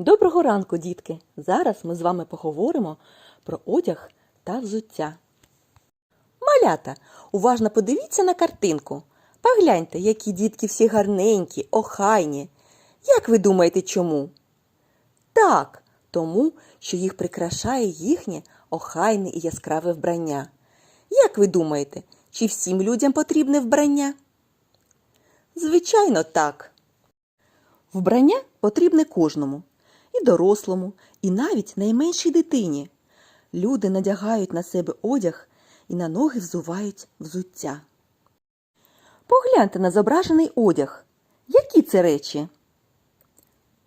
Доброго ранку, дітки! Зараз ми з вами поговоримо про одяг та взуття. Малята, уважно подивіться на картинку. Погляньте, які дітки всі гарненькі, охайні. Як ви думаєте, чому? Так, тому, що їх прикрашає їхнє охайне і яскраве вбрання. Як ви думаєте, чи всім людям потрібне вбрання? Звичайно, так. Вбрання потрібне кожному і дорослому, і навіть найменшій дитині. Люди надягають на себе одяг і на ноги взувають взуття. Погляньте на зображений одяг. Які це речі?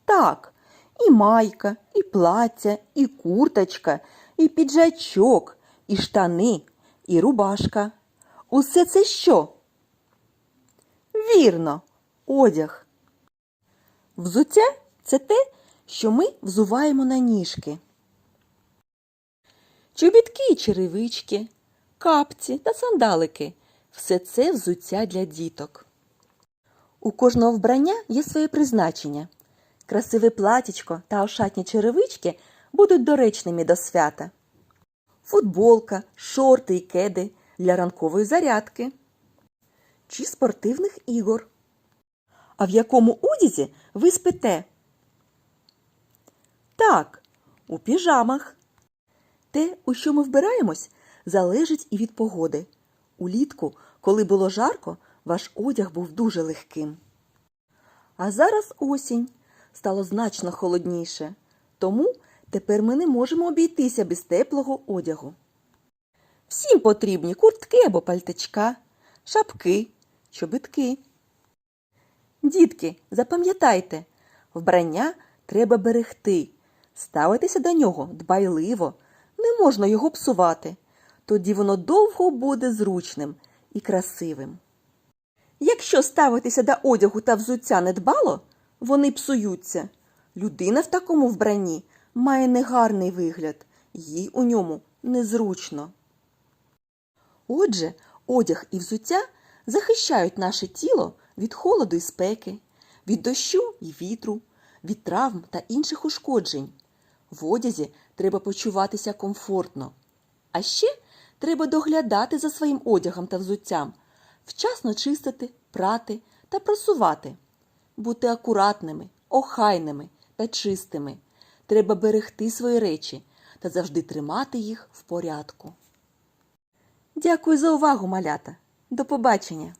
Так, і майка, і плаття, і курточка, і піджачок, і штани, і рубашка. Усе це що? Вірно, одяг. Взуття це те, що ми взуваємо на ніжки. Чобітки і черевички, капці та сандалики все це взуття для діток. У кожного вбрання є своє призначення. Красиве платічко та ошатні черевички будуть доречними до свята. Футболка, шорти і кеди для ранкової зарядки чи спортивних ігор. А в якому одязі ви спите? Так, у піжамах. Те, у що ми вбираємось, залежить і від погоди. Улітку, коли було жарко, ваш одяг був дуже легким. А зараз осінь стало значно холодніше, тому тепер ми не можемо обійтися без теплого одягу. Всім потрібні куртки або пальтичка, шапки, чобітки. Дітки, запам'ятайте, вбрання треба берегти, ставитися до нього дбайливо, не можна його псувати, тоді воно довго буде зручним і красивим. Якщо ставитися до одягу та взуття недбало, вони псуються. Людина в такому вбранні має негарний вигляд, їй у ньому незручно. Отже, одяг і взуття захищають наше тіло від холоду і спеки, від дощу і вітру, від травм та інших ушкоджень. В одязі треба почуватися комфортно. А ще треба доглядати за своїм одягом та взуттям, вчасно чистити, прати та просувати, бути акуратними, охайними та чистими. Треба берегти свої речі та завжди тримати їх в порядку. Дякую за увагу, малята. До побачення!